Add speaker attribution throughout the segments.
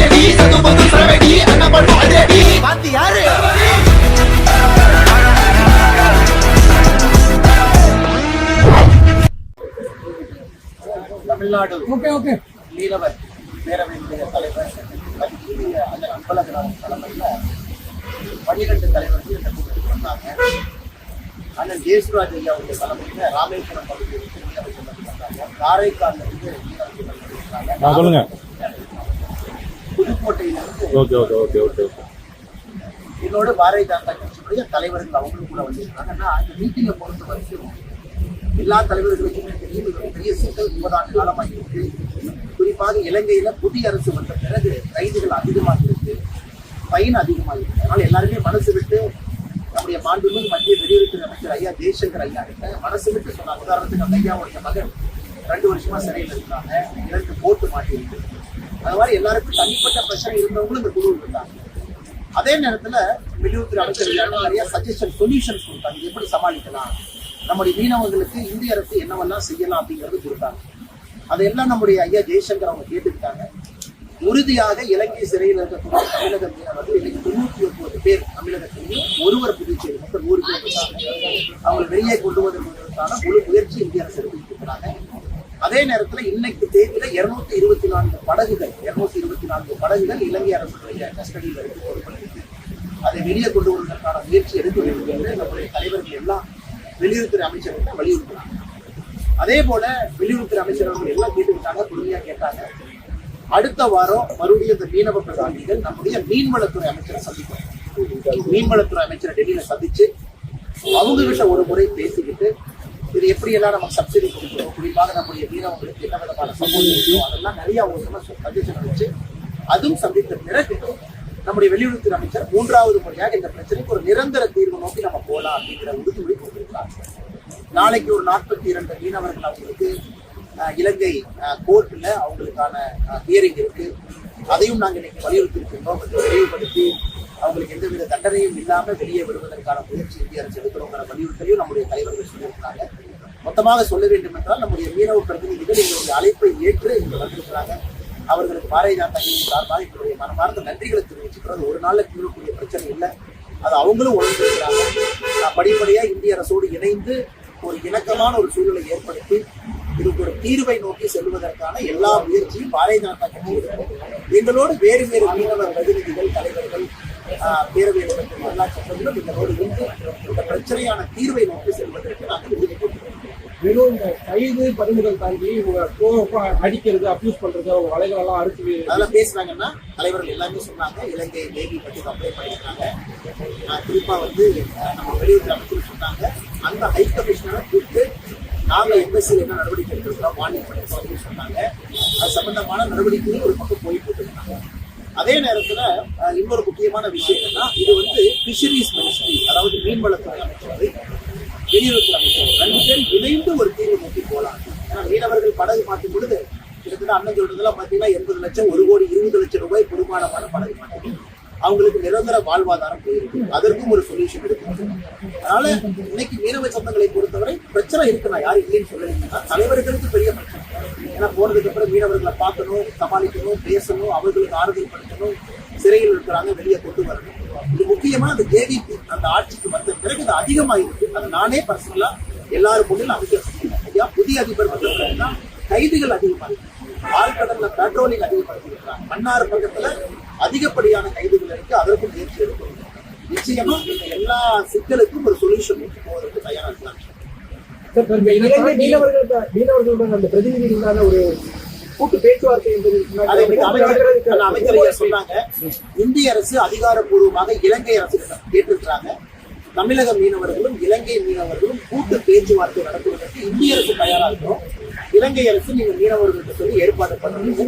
Speaker 1: சரவெடி அதிரடி
Speaker 2: பாத்து யாரு?
Speaker 3: Tamil Nadu okay okay.
Speaker 4: மீனவர் பேரவையினுடைய தலைவர் அண்ணன் அன்பழகன் தலைமையில் பன்னிரண்டு தலைவர்கள் இந்த கூட்டத்துக்கு வந்தாங்க. அண்ணன் ஜெயசுராஜ் ஐயா அவருடைய தலைமையில் ராமேஸ்வரம் பகுதியில் சங்கத்துக்கு வந்தாங்க. காரைக்காலில் இருந்து. புதுக்கோட்டையிலிருந்து
Speaker 5: okay okay okay okay okay.
Speaker 4: என்னோட பாரதிய ஜனதா கட்சியுடைய தலைவர்கள் அவங்களும் கூட வந்திருக்காங்க. ஆனா இந்த மீட்டிங்கை பொறுத்த வரைக்கும் எல்லா தலைவர்களுக்குமே தெரியும் இது பெரிய சிக்கல் முப்பதாண்டு காலமாக இருக்கு குறிப்பாக இலங்கையில புதிய அரசு வந்த பிறகு கைதுகள் அதிகமாக இருக்கு பயன் அதிகமாக இருக்கு. அதனால எல்லாருமே மனசு விட்டு நம்முடைய மாண்புமிகு மத்திய வெளியுறவுத்துறை அமைச்சர் ஐயா ஜெய்சங்கர் ஐயா கிட்ட மனசு விட்டு சொன்னாங்க உதாரணத்துக்கு அந்த ஐயாவுடைய மகன் ரெண்டு வருஷமா சிறையில் இருக்காங்க இதற்கு போட்டு மாட்டியிருக்கு. அது மாதிரி எல்லாருக்கும் தனிப்பட்ட பிரச்சனை இருந்தவங்களும் இந்த குழு இருந்தாங்க. அதே நேரத்துல வெளியுறவுத்துறை அமைச்சர் நிறைய சஜஷன் சொல்யூஷன்ஸ் கொடுத்தாங்க. எப்படி சமாளிக்கலாம்? நம்முடைய மீனவர்களுக்கு இந்திய அரசு என்னவெல்லாம் செய்யலாம் அப்படிங்கிறது கொடுத்தாங்க. அதையெல்லாம் நம்முடைய ஐயா ஜெய்சங்கர் அவங்க கேட்டுக்கிட்டாங்க. உறுதியாக இலங்கை சிறையில் இருக்கக்கூடிய தமிழக மீனவர்கள் இன்னைக்கு தொண்ணூத்தி ஒன்பது பேர் தமிழகத்திலேயும் ஒருவர் புதுச்சேரி மொத்தம் நூறு பேர் இருக்காங்க. அவங்களை வெளியே கொண்டு வருவதற்கான முழு முயற்சி இந்திய அரசு எடுத்துட்டு இருக்கிறாங்க. அதே நேரத்துல இன்னைக்கு தேதியில இருநூத்தி இருபத்தி நான்கு படகுகள் இருநூத்தி இருபத்தி நான்கு படகுகள் இலங்கை அரசுடைய கஸ்டடியில் இருக்கு. அதை வெளியே கொண்டு வருவதற்கான முயற்சி எடுக்க வேண்டும் என்று நம்முடைய தலைவர்கள் எல்லாம் வெளியுறவுத்துறை அமைச்சர்கிட்ட வலியுறுத்தினாங்க. அதே போல வெளியுறவுத்துறை அமைச்சர் அவர்கள் எல்லாம் கேட்டுக்கிட்டாங்க பொறுமையா கேட்டாங்க. அடுத்த வாரம் மறுபடியும் இந்த மீனவ பிரதானிகள் நம்முடைய மீன்வளத்துறை அமைச்சரை சந்திப்போம். மீன்வளத்துறை அமைச்சரை டெல்லியில சந்திச்சு அவங்க கிட்ட ஒரு முறை பேசிக்கிட்டு இது எப்படி எல்லாம் நம்ம சப்சிடி கொடுக்கணும் குறிப்பாக நம்முடைய மீனவங்களுக்கு என்ன விதமான சப்போர்ட் அதெல்லாம் நிறைய அவங்க சஜஷன் வச்சு அதுவும் சந்தித்த பிறகு நம்முடைய வெளியுறவுத்துறை அமைச்சர் மூன்றாவது முறையாக இந்த பிரச்சனைக்கு ஒரு நிரந்தர தீர்வு நோக்கி நம்ம போலாம் அப்படிங்கிற உறுதிமொழி கொடுத்திருக்கிறார் நாளைக்கு ஒரு நாற்பத்தி இரண்டு மீனவர்கள் அவங்களுக்கு இலங்கை கோர்ட்டில் அவங்களுக்கான ஹியரிங் இருக்கு. அதையும் நாங்கள் இன்னைக்கு வலியுறுத்தி இருக்கின்றோம் அதை அவங்களுக்கு எந்தவித தண்டனையும் இல்லாமல் வெளியே விடுவதற்கான முயற்சி இந்திய அரசு எடுக்கிறோங்கிற வலியுறுத்தலையும் நம்முடைய தலைவர்கள் சொல்லியிருக்காங்க. மொத்தமாக சொல்ல வேண்டும் என்றால் நம்முடைய மீனவ பிரதிநிதிகள் எங்களுடைய அழைப்பை ஏற்று இங்கு வந்திருக்கிறாங்க. அவர்களுக்கு பாரதிய ஜனதா கட்சி சார்பாக எங்களுடைய மனமார்ந்த நன்றிகளை தெரிவிச்சுக்கிறது ஒரு நாளில் தீரக்கூடிய பிரச்சனை இல்லை. அது அவங்களும் உணர்ந்திருக்கிறாங்க. நான் இந்திய அரசோடு இணைந்து ஒரு இணக்கமான ஒரு சூழலை ஏற்படுத்தி இதுக்கு ஒரு தீர்வை நோக்கி செல்வதற்கான எல்லா முயற்சியும் பாரதிய ஜனதா கட்சி எங்களோடு வேறு வேறு மீனவர் பிரதிநிதிகள் தலைவர்கள் பேரவையில் இருக்கிற எல்லா சட்டங்களும் எங்களோடு இருந்து இந்த பிரச்சனையான தீர்வை நோக்கி செல்வதற்கு நாங்கள் உறுதி
Speaker 3: வெறும் இந்த கைது பறிமுதல் தாண்டி இவங்க அடிக்கிறது அப்யூஸ் பண்றது அவங்க வலைகள் எல்லாம் அறுத்து
Speaker 4: அதெல்லாம் பேசுனாங்கன்னா தலைவர்கள் எல்லாமே சொன்னாங்க. இலங்கை நேவி பற்றி கம்ப்ளைண்ட் பண்ணியிருக்காங்க. குறிப்பா வந்து நம்ம வெளியுறவு அமைச்சர் சொன்னாங்க. அந்த ஹை கமிஷனரை கூப்பிட்டு நாங்க எம்பசியில் என்ன நடவடிக்கை எடுத்திருக்கிறோம் வார்னிங் பண்ணிருக்கோம் அப்படின்னு சொன்னாங்க. அது சம்பந்தமான நடவடிக்கையும் ஒரு பக்கம் போயிட்டு இருக்காங்க. அதே நேரத்துல இன்னொரு முக்கியமான விஷயம் என்னன்னா இது வந்து பிஷரிஸ் மினிஸ்ட்ரி அதாவது மீன்வளத்துறை அமைச்சரவை வெளியுறவுத்துறை அமைச்சர் ரெண்டு பேர் இணைந்து ஒரு தீர்வு நோக்கி போகலாம். ஏன்னா மீனவர்கள் படகு மாற்றும் பொழுது கிட்டத்தட்ட அண்ணன் சொல்றதெல்லாம் பாத்தீங்கன்னா எண்பது லட்சம் ஒரு கோடி இருபது லட்சம் ரூபாய் பெருமானமான படகு மாற்றம். அவங்களுக்கு நிரந்தர வாழ்வாதாரம் போயிருக்கு. அதற்கும் ஒரு சொல்யூஷன் இருக்கு அதனால இன்னைக்கு மீனவ சட்டங்களை பொறுத்தவரை பிரச்சனை இருக்கு நான் யாரும் இல்லைன்னு சொல்லலைன்னா தலைவர்களுக்கு பெரிய பிரச்சனை. ஏன்னா போனதுக்கு அப்புறம் மீனவர்களை பார்க்கணும் சமாளிக்கணும் பேசணும் அவர்களுக்கு ஆறுதல் படுத்தணும் சிறையில் இருக்கிறாங்க வெளியே கொண்டு வரணும். இது முக்கியமா அந்த ஜேவிபி அந்த ஆட்சிக்கு வந்த பிறகு இது அதிகமாயிருக்கு. அதை நானே பர்சனலா எல்லாரும் முன்னில் அமைச்சர் ஐயா புதிய அதிபர் வந்த பிறகுதான் கைதுகள் அதிகமாயிருக்கு. ஆழ்கடல்ல பெட்ரோலிங் அதிகப்படுத்திருக்கிறாங்க மன்னார் பக்கத்துல அதிகப்படியான கைதுகள் இருக்கு. அதற்கும் முயற்சி எடுக்கணும். நிச்சயமா இந்த எல்லா சிக்கலுக்கும் ஒரு சொல்யூஷன் போவதற்கு தயாராக இருக்காங்க.
Speaker 3: இலங்கை மீனவர்களுக்கு மீனவர்களுடன் அந்த பிரதிநிதிகளான ஒரு கூட்டு பேச்சுவார்த்தை என்பது
Speaker 4: அமைச்சர் சொன்னாங்க இந்திய அரசு அதிகாரப்பூர்வமாக இலங்கை அரசு கேட்டிருக்கிறாங்க. தமிழக மீனவர்களும் இலங்கை மீனவர்களும் கூட்டு பேச்சுவார்த்தை நடத்துவதற்கு இந்திய அரசு தயாரா இருக்கிறோம். இலங்கை அரசு நீங்க மீனவர்களுக்கு சொல்லி ஏற்பாடு பண்ணுங்க.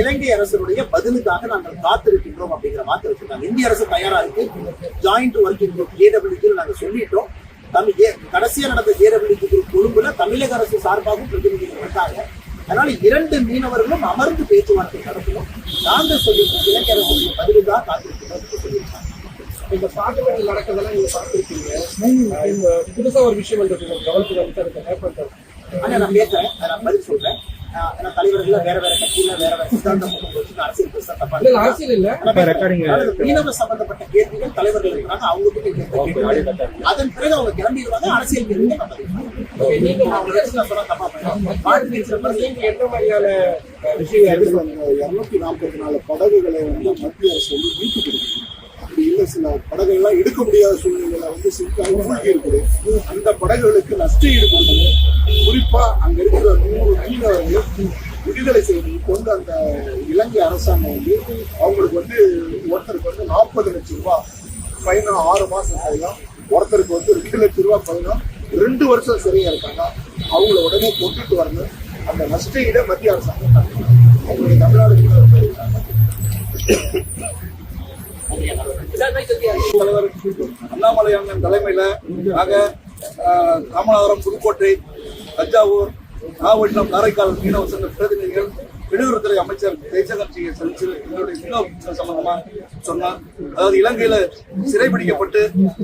Speaker 4: இலங்கை அரசுடைய பதிலுக்காக நாங்கள் காத்திருக்கின்றோம் அப்படிங்கிற வார்த்தை வச்சிருக்காங்க. இந்திய அரசு தயாரா இருக்கு. ஜாயிண்ட் ஒர்க்கிங் குரூப் ஏடபிள்யூ நாங்க சொல்லிட்டோம். தமிழ் கடைசியா நடந்த ஜேடபிள்யூ குரூப் கொழும்புல தமிழக அரசு சார்பாகவும் பிரதிநிதிகள் வந்தாங்க அதனால இரண்டு மீனவர்களும் அமர்ந்து பேச்சுவார்த்தை நடத்தணும் நாங்கள் சொல்லியிருக்கோம் இலங்கை அரசுடைய பதிலுக்காக காத்திருக்கிறோம் என்று சொல்லியிருக்காங்க.
Speaker 3: இந்த பாட்டுகள் நடக்கிறதெல்லாம் நீங்க பார்த்திருக்கீங்க. புதுசா ஒரு விஷயம் வந்து கவனத்துக்கு வந்து
Speaker 4: ஆனா நான் கேட்கறேன் அதை நான் பதில் சொல்றேன். ஏன்னா தலைவர்கள் வேற வேற கட்சியில வேற சித்தாந்தம் அரசியல் தப்பா
Speaker 3: இல்ல, அரசியல் இல்ல.
Speaker 4: சம்பந்தப்பட்ட கேள்விகள் தலைவர்கள் இருக்கிறாங்க அவங்க கிட்ட. அதன் பிறகு அவங்க கிளம்பிடுவாங்க அரசியல் கேள்விகள்?
Speaker 2: இருநூத்தி நாற்பத்தி நாலு படகுகளை வந்து மத்திய அரசு வந்து மீட்டு கொடுக்குது. அப்படி இல்லை சில படகுகள்லாம் எடுக்க முடியாத சூழ்நிலையில வந்து சிக்காக மூழ்கி இருக்குது அந்த படகுகளுக்கு நஷ்ட ஈடு கொடுக்கணும் குறிப்பா அங்க இருக்கிற நூறு மீனவர்கள் விடுதலை செய்யணும் வந்து அந்த இலங்கை அரசாங்கம் வந்து அவங்களுக்கு வந்து ஒருத்தருக்கு வந்து நாற்பது லட்சம் ரூபாய் ஃபைனும் ஆறு மாசம் ஃபைனும் ஒருத்தருக்கு வந்து ரெண்டு லட்சம் ரூபாய் ஃபைனும் ரெண்டு வருஷம் சரியாக இருக்காங்க. அவங்கள உடனே கொண்டுட்டு வரணும். அந்த நஷ்ட ஈடை மத்திய அரசாங்கம் அவங்களுடைய தமிழ்நாடு
Speaker 5: தலைவர் அண்ணாமலை அண்ணன் தலைமையில நாங்க ராமநாதபுரம் புதுக்கோட்டை தஞ்சாவூர் நாகப்பட்டினம் காரைக்கால் மீனவ சங்க பிரதிநிதிகள் வெளியுறவுத்துறை அமைச்சர் ஜெய்சங்கர் சந்திச்சு எங்களுடைய மீனவ சம்பந்தமா சொன்னார். அதாவது இலங்கையில சிறைபிடிக்கப்பட்டு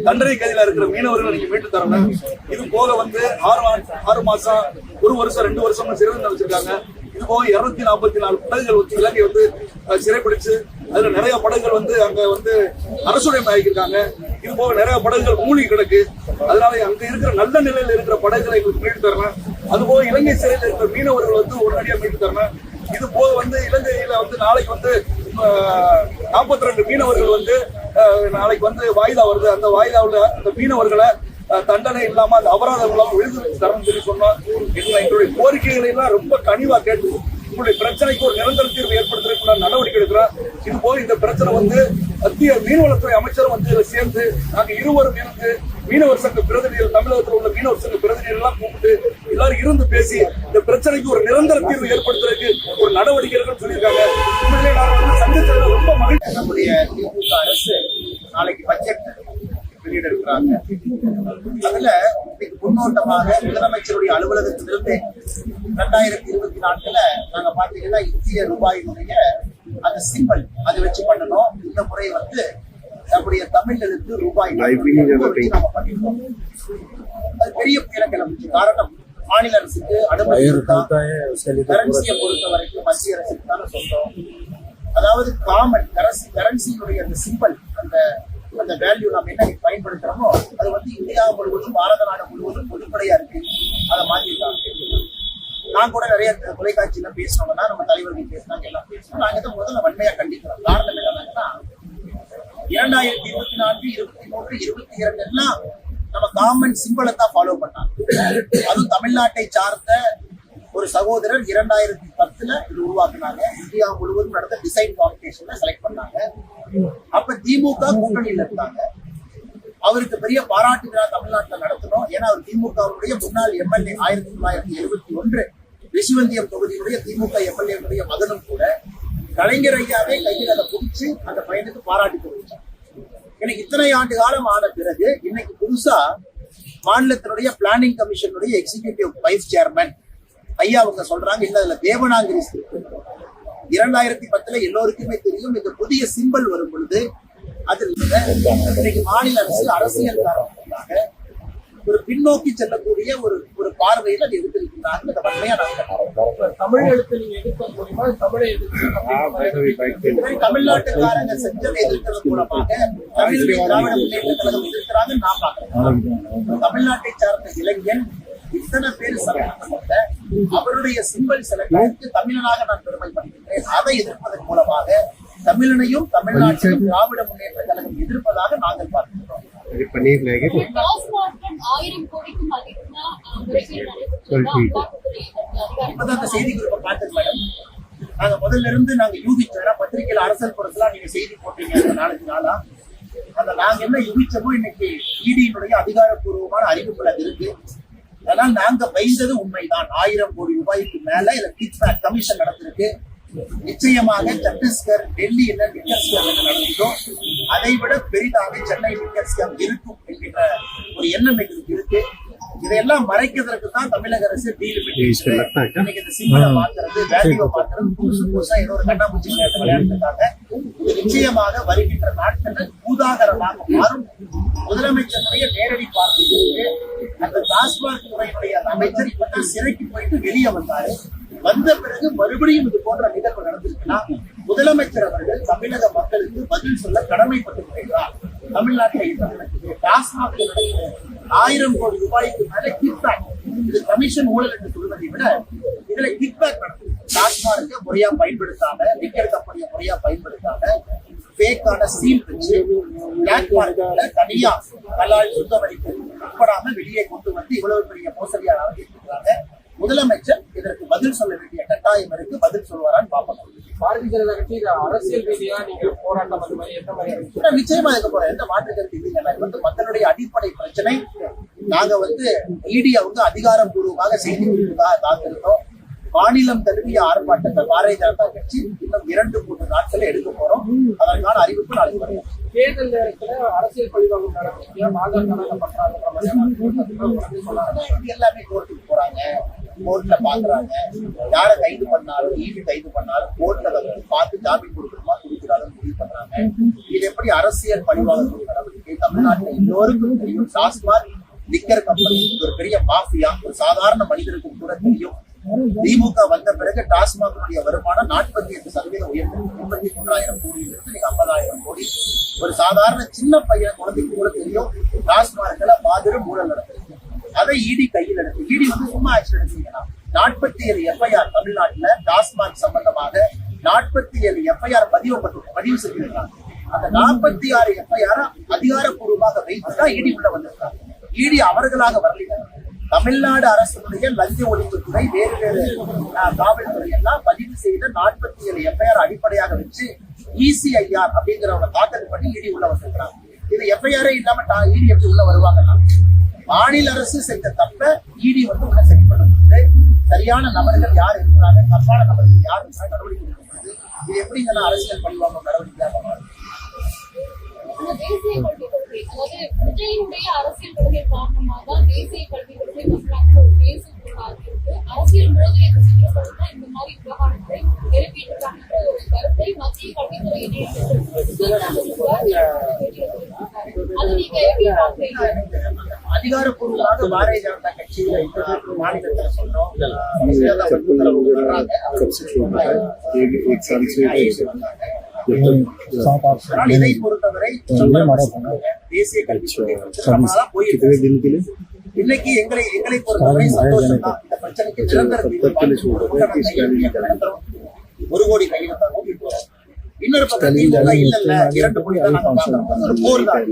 Speaker 5: தண்டனை கைதில இருக்கிற மீனவர்கள் நீங்க மீட்டு தரணும் இது போக வந்து ஆறு ஆறு மாசம் ஒரு வருஷம் ரெண்டு வருஷம் சிறை வச்சிருக்காங்க. இது போக இருநூத்தி நாற்பத்தி நாலு படகுகள் வந்து இலங்கை வந்து சிறைபிடிச்சு அதுல நிறைய படகுகள் வந்து அங்க வந்து அரசுடைமை ஆகியிருக்காங்க. இது போக நிறைய படகுகள் மூழ்கி கிடக்கு. அதனால அங்க இருக்கிற நல்ல நிலையில இருக்கிற படகுகளை எங்களுக்கு மீட்டு தரணும் அது போக இலங்கை சிறையில் இருக்கிற மீனவர்கள் வந்து உடனடியாக மீட்டு தரணும் இது போக வந்து இலங்கையில வந்து நாளைக்கு வந்து நாற்பத்தி ரெண்டு மீனவர்கள் வந்து நாளைக்கு வந்து வாய்தா வருது. அந்த வாய்தாவில் அந்த மீனவர்களை தண்டனை இல்லாம அந்த அபராதம் இல்லாம விடுதலை தரணும் சொல்லி சொன்னா எங்களுடைய கோரிக்கைகளை எல்லாம் ரொம்ப கனிவா கேட்டு உங்களுடைய பிரச்சனைக்கு ஒரு நிரந்தர தீர்வு ஏற்படுத்துறதுக்கு நடவடிக்கை எடுக்கிறோம். இது போல இந்த பிரச்சனை வந்து மத்திய மீன்வளத்துறை அமைச்சரும் வந்து இதுல சேர்ந்து நாங்க இருவரும் இருந்து மீனவர் சங்க பிரதிநிதிகள் தமிழகத்தில் உள்ள மீனவர் சங்க பிரதிநிதிகள் எல்லாம் கூப்பிட்டு எல்லாரும் இருந்து பேசி இந்த பிரச்சனைக்கு ஒரு நிரந்தர தீர்வு ஏற்படுத்துறதுக்கு ஒரு நடவடிக்கை இருக்குன்னு சொல்லியிருக்காங்க. உண்மையிலே நான் வந்து சந்திச்சதுல ரொம்ப மகிழ்ச்சி.
Speaker 4: நம்முடைய திமுக அரசு நாளைக்கு பட்ஜெட் வெளியிட இருக்கிறாங்க. அதுல முன்னோட்டமாக முதலமைச்சருடைய அலுவலகத்திலிருந்து ரெண்டாயிரத்தி இருபத்தி நாலுல நாங்க பாத்தீங்கன்னா இந்திய ரூபாயினுடைய அந்த சிம்பல் அதை வச்சு பண்ணணும். இந்த முறை வந்து நம்முடைய தமிழ் எழுத்து ரூபாய் வச்சு நாம பண்ணிருக்கோம். அது பெரிய கிளம்பிச்சு காரணம் மாநில அரசுக்கு அனுமதி கரன்சியை பொறுத்த வரைக்கும் மத்திய அரசுக்கு தானே சொந்தம் அதாவது காமன் கரன்சி கரன்சியினுடைய அந்த சிம்பல் அந்த அந்த வேல்யூ நம்ம என்ன பயன்படுத்துறோமோ அது வந்து இந்தியா முழுவதும் பாரத நாடு முழுவதும் பொதுப்படையா இருக்கு. அதை மாத்திருக்காங்க. நான் கூட நிறைய தொலைக்காட்சியில பேசினோம்னா நம்ம தலைவர்கள் பேசினாங்க எல்லாம் பேசணும் நாங்க தான் முதல்ல வன்மையா கண்டிக்கிறோம். காரணம் என்னன்னா இரண்டாயிரத்தி இருபத்தி நான்கு இருபத்தி மூன்று இருபத்தி இரண்டு எல்லாம் நம்ம காமன் சிம்பிளை தான் ஃபாலோ பண்ணாங்க. அதுவும் தமிழ்நாட்டை சார்ந்த ஒரு சகோதரர் இரண்டாயிரத்தி பத்துல இது உருவாக்குனாங்க. இந்தியா முழுவதும் நடந்த டிசைன் காம்படிஷன்ல செலக்ட் பண்ணாங்க. அப்ப திமுக கூட்டணியில இருந்தாங்க. அவருக்கு பெரிய பாராட்டு விழா தமிழ்நாட்டில் நடத்தணும். ஏன்னா அவர் திமுகவுடைய முன்னாள் எம்எல்ஏ ஆயிரத்தி தொள்ளாயிரத்தி எழுபத்தி ஒன்று ரிஷிவந்தியம் தொகுதியுடைய திமுக எம்எல்ஏனுடைய மகனும் கூட கலைஞர் ஐயாவே கையில் அதை பிடிச்சு அந்த பையனுக்கு பாராட்டி கொடுத்தார் எனக்கு இத்தனை ஆண்டு காலம் ஆன பிறகு இன்னைக்கு புதுசா மாநிலத்தினுடைய பிளானிங் கமிஷனுடைய எக்ஸிகியூட்டிவ் வைஸ் சேர்மன் ஐயா அவங்க சொல்றாங்க இல்ல அதுல தேவனாங்கிரி. இரண்டாயிரத்தி பத்துல எல்லோருக்குமே தெரியும் இந்த புதிய சிம்பல் வரும் பொழுது அதில் இன்னைக்கு மாநில அரசு அரசியல் காரணமாக ஒரு பின்னோக்கி செல்லக்கூடிய ஒரு ஒரு பார்வையில் அது எடுத்திருக்கிறார்கள் இந்த வன்மையா நாங்கள்
Speaker 3: தமிழ் எழுத்து நீங்க எதிர்க்க தமிழை
Speaker 4: தமிழ்நாட்டுக்காரங்க செஞ்சதை எதிர்க்கிறது மூலமாக தமிழ் திராவிட முன்னேற்ற கழகம் நான் பாக்குறேன் தமிழ்நாட்டை சார்ந்த இளைஞன் இத்தனை பேர் சம்பந்தப்பட்ட அவருடைய சிம்பல் சில பேருக்கு தமிழனாக நான் பெருமைப்படுகின்றேன் அதை எதிர்ப்பதன் மூலமாக தமிழனையும் தமிழ்நாட்டையும் திராவிட முன்னேற்ற கழகம் எதிர்ப்பதாக நாங்கள்
Speaker 6: அதிகாரிகள்
Speaker 4: இப்பதான் அந்த செய்தி குறிப்பை பார்த்தது மேடம். நாங்க முதல்ல இருந்து நாங்க யூகிச்சோம் பத்திரிகையில அரசல் புறத்துலாம் நீங்க செய்தி போட்டீங்க நாலஞ்சு நாளா. அந்த நாங்க என்ன யூகிச்சோமோ இன்னைக்கு இடியினுடைய அதிகாரப்பூர்வமான அறிவிப்புல இருக்கு. அதனால நாங்க பயந்தது உண்மைதான். ஆயிரம் கோடி ரூபாய்க்கு மேல இதுல கிட்பேக் கமிஷன் நடந்திருக்கு நிச்சயமாக சத்தீஸ்கர் டெல்லி என்ன லிக்கர் ஸ்கேம் நடந்ததோ அதை விட பெரிதாக சென்னை லிக்கர் ஸ்கேம் இருக்கும் என்கின்ற ஒரு எண்ணம் எங்களுக்கு இருக்கு. இதையெல்லாம் மறைக்கிறதுக்கு தான் தமிழக அரசு இன்னைக்கு இந்த சிம்பிளை மாத்துறது வேல்யூவை மாத்துறது புதுசு புதுசா ஏதோ ஒரு கண்ணாமூச்சி விளையாட்டு விளையாட்டுக்காக நிச்சயமாக வருகின்ற நாட்களில் பூதாகரமாக மாறும். முதலமைச்சருடைய நேரடி பார்வை இருக்கு. அந்த டாஸ்மாக் துறையினுடைய அமைச்சர் இப்பதான் சிறைக்கு போயிட்டு வெளியே வந்தாரு. வந்த பிறகு மறுபடியும் இது போன்ற நிகழ்வு நடந்திருக்குன்னா முதலமைச்சர் அவர்கள் தமிழக மக்களுக்கு பதில் சொல்ல கடமைப்பட்டிருக்கிறார் தமிழ்நாட்டில் என்ன நடக்குது டாஸ்மாக் ஆயிரம் கோடி ரூபாய்க்கு மேல கிக்பேக் இது கமிஷன் ஊழல் என்று சொல்வதை விட இதுல கிக்பேக் நடக்குது டாஸ்மார்க்கு முறையா பயன்படுத்தாம லிக்கர் கம்பெனியை முறையா பயன்படுத்தாம ஃபேக்கான சீல் வச்சு பிளாக் மார்க்கெட்ல தனியா கல்லால் சுத்த உட்படாம வெளியே கொண்டு வந்து இவ்வளவு பெரிய மோசடியா நடத்திட்டு முதலமைச்சர் இதற்கு பதில் சொல்ல வேண்டிய கட்டாயம் இருக்கு. பதில் சொல்வாரான்னு பார்ப்போம்.
Speaker 3: பாரதிய ஜனதா கட்சி அரசியல் ரீதியா நீங்க போராட்டம் அந்த மாதிரி எந்த மாதிரி
Speaker 4: நிச்சயமா இருக்க போறேன் எந்த மாற்று கருத்து இல்லைங்க வந்து மக்களுடைய அடிப்படை பிரச்சனை. நாங்க வந்து மீடியாவுக்கு அதிகாரப்பூர்வமாக செய்தி கொடுத்ததாக காத்திருந்தோம். மாநிலம் தழுவிய ஆர்ப்பாட்டத்தை பாரதிய ஜனதா கட்சி இன்னும் இரண்டு மூன்று நாட்கள் எடுக்க போறோம். அதற்கான அறிவிப்பு நாளைக்கு வரும்
Speaker 3: தேர்தல் நேரத்துல அரசியல் பழிவாங்கும் நடவடிக்கையா பாஜக பண்றாங்க.
Speaker 4: எல்லாமே கோர்ட்டுக்கு போறாங்க. கோர்ட்ல பாக்குறாங்க. யாரை கைது பண்ணாலும் ஈவி கைது பண்ணாலும் கோர்ட்ல பார்த்து ஜாமீன் கொடுக்கணுமா கொடுக்கிறாலும் முடிவு பண்றாங்க. இது எப்படி அரசியல் பழிவாங்கக்கூடிய நடவடிக்கை? தமிழ்நாட்டில் எல்லோருக்கும் தெரியும். டாஸ்மாக் லிக்கர் கம்பெனி ஒரு பெரிய மாஃபியா ஒரு சாதாரண மனிதருக்கும் கூட தெரியும். திமுக வந்த பிறகு டாஸ்மாகனுடைய வருமானம் நாற்பத்தி எட்டு சதவீதம் உயர்ந்து எண்பத்தி மூன்றாயிரம் கோடியிலிருந்து நீங்க ஐம்பதாயிரம் கோடி. ஒரு சாதாரண சின்ன பையன் குழந்தைக்கு கூட தெரியும். டாஸ்மார்க்ல மாபெரும் ஊழல் நடக்குது. அதை இடி கையில் எடுத்து இடி வந்து சும்மா ஆக்ஷன் எடுத்தீங்கன்னா நாற்பத்தி ஏழு எஃப்ஐஆர் தமிழ்நாட்டுல டாஸ்மாக் சம்பந்தமாக நாற்பத்தி ஏழு எஃப்ஐஆர் பதிவு பதிவு செய்திருக்காங்க அந்த நாற்பத்தி ஆறு எஃப்ஐஆர் அதிகாரப்பூர்வமாக வைத்து தான் இடி உள்ள வந்திருக்காங்க. இடி அவர்களாக வரல தமிழ்நாடு அரசுடைய லஞ்ச ஒழிப்புத்துறை வேறு வேறு காவல்துறை எல்லாம் பதிவு செய்த நாற்பத்தி ஏழு எஃப்ஐஆர் அடிப்படையாக வச்சு இசிஐஆர் அப்படிங்கிறவங்க தாக்கல் பண்ணி இடி உள்ள வந்திருக்கிறாங்க இது எஃப்ஐஆரே இல்லாம இடி எப்படி உள்ள வருவாங்கன்னா மாநில அரசு செய்த தப்ப இடி வந்து உள்ள சரி பண்ணுறது சரியான நபர்கள் யார் இருக்கிறாங்க தப்பான நபர்கள் யார் இருக்கிறாங்க நடவடிக்கை எடுக்கிறது இது எப்படிங்கன்னா அரசியல் பழிவாங்க நடவடிக்கையாக மாறும்
Speaker 6: கொள்கை அதாவது விஜயனுடைய அரசியல் கொள்கை காரணமாக தான் தேசிய கல்விக் கொள்கை தமிழ்நாட்டில் ஒரு பேசும் பொருளாக இருக்கு அரசியல் மோதலை ரசிக்கிறவர்கள் இந்த மாதிரி விவகாரங்களை எழுப்பிட்டு இருக்காங்கன்ற ஒரு கருத்தை மத்திய கல்வித்துறை அது நீங்க எப்படி பாக்குறீங்க
Speaker 4: அதிகாரப்பூர்வமாக பாரதிய ஜனதா கட்சியில இப்ப மாநிலத்துல சொல்றோம் வர்றாங்க.
Speaker 7: एक साल से
Speaker 4: IAS வந்தாங்க. ஆனால் இதை பொறுத்தவரை சொன்னாங்க, தேசிய கல்விக் கொள்கை வந்து ரொம்ப நாளா போயிட்டு
Speaker 7: कितने दिन के लिए
Speaker 4: இன்னைக்கு எங்களை எங்களை பொறுத்தவரை சந்தோஷம் தான் இந்த பிரச்சனைக்கு நிரந்தர தீர்வு காண்போம். ஒரு கோடி கையில் தான் ஓடி போறோம் இன்னொரு பக்கம் திமுக இல்ல இல்ல இரண்டு கோடி தான் நாங்க வாங்குறோம் ஒரு போர் தான்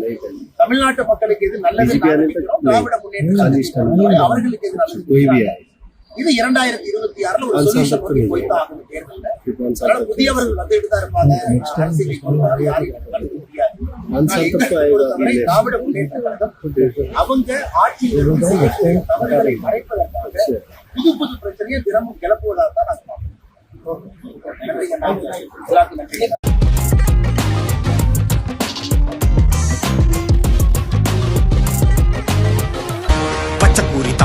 Speaker 4: தமிழ்நாட்டு மக்களுக்கு எது நல்லது நாங்க நினைக்கிறோம். திராவிட முன்னேற்ற கழகத்தின் அவர்களுக்கு எது
Speaker 7: कोई भी
Speaker 4: நல்லது
Speaker 7: आए
Speaker 4: இது இரண்டாயிரத்தி இருபத்தி ஆறுல ஒரு சொல்யூஷன் நோக்கி போய்தான் ஆகணும் தேர்தல்ல. அதனால புதியவர்கள் வந்துட்டு தான் இருப்பாங்க அரசியலை திராவிட முன்னேற்ற கழகம் அவங்க ஆட்சியில் இருந்து செய்யக்கூடிய தவறுகளை மறைப்பதற்காக புது புது பிரச்சனையை தினமும் கிளப்புவதாக தான் நன்றி.